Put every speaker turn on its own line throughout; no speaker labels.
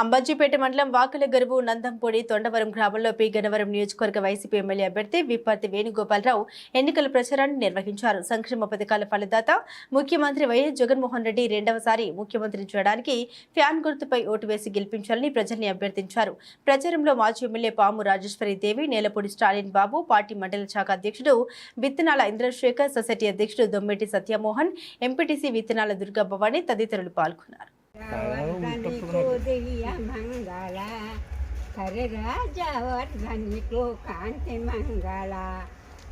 అంబాజీపేట మండలం వాకల గరువు నందంపూడి తొండవరం గ్రామంలో పి. గన్నవరం నియోజకవర్గ వైసీపీ ఎమ్మెల్యే అభ్యర్థి విప్పర్తి వేణుగోపాలరావు ఎన్నికల ప్రచారాన్ని నిర్వహించారు. సంక్షేమ పథకాల ఫలదాత ముఖ్యమంత్రి వైఎస్ జగన్మోహన్ రెడ్డి రెండవసారి ముఖ్యమంత్రి చేయడానికి ఫ్యాన్ గుర్తుపై ఓటు వేసి గెలిపించాలని ప్రజల్ని అభ్యర్థించారు. ప్రచారంలో మాజీ ఎమ్మెల్యే పాము రాజేశ్వరి దేవి నేలపూడి స్టాలిన్ బాబు పార్టీ మండల శాఖ అధ్యక్షుడు విత్తనాల ఇంద్రశేఖర్ సొసైటీ అధ్యక్షుడు దొమ్మెటి సత్యమోహన్ ఎంపీటీసీ విత్తనాల దుర్గా భవాని తదితరులు పాల్గొన్నారు.
దివ్య మంగళ హరి కాంతి మంగళ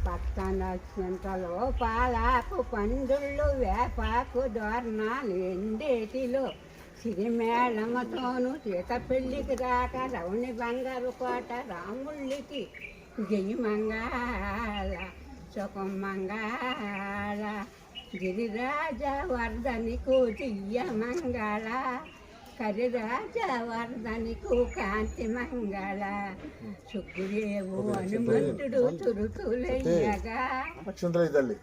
పక్కన చింతలో పాలాకు పందుళ్ళు వేపాకు దోరణాలు ఎండేటిలో సిరిమేళమతోనూ సీత పెళ్ళికి రాక రౌని బంగారు కోట రాముళ్ళకి జయ మంగళ సుఖం మంగళ గిరిరాజ వర్ధనికు దియ్య మంగళ కరిరాజ వర్ధనికు కాంతి మంగళ సుగ్రీవు హనుమంతుడు తురుకులయ్యగా
అక్షంతలు తల్లి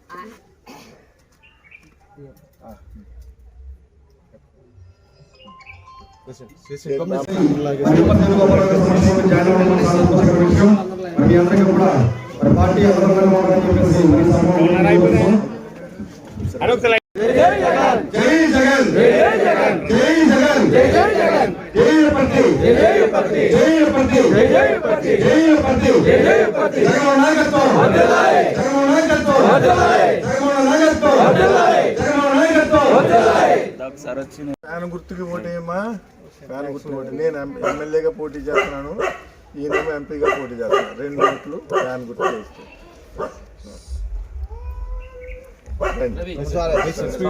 మీ అందరికీ కూడా మరి పార్టీ అవ్వాలని చెప్పేసి
ఫ్యాన్ గుర్తుకి ఓటేయమ్మా ఫ్యాన్ గుర్తు ఓటు నేను ఎమ్మెల్యేగా పోటీ చేస్తున్నాను. ఈయనేమో ఎంపీగా పోటీ చేస్తున్నాను రెండు ఓట్లు ఫ్యాన్ గుర్తు వేస్తే రండి.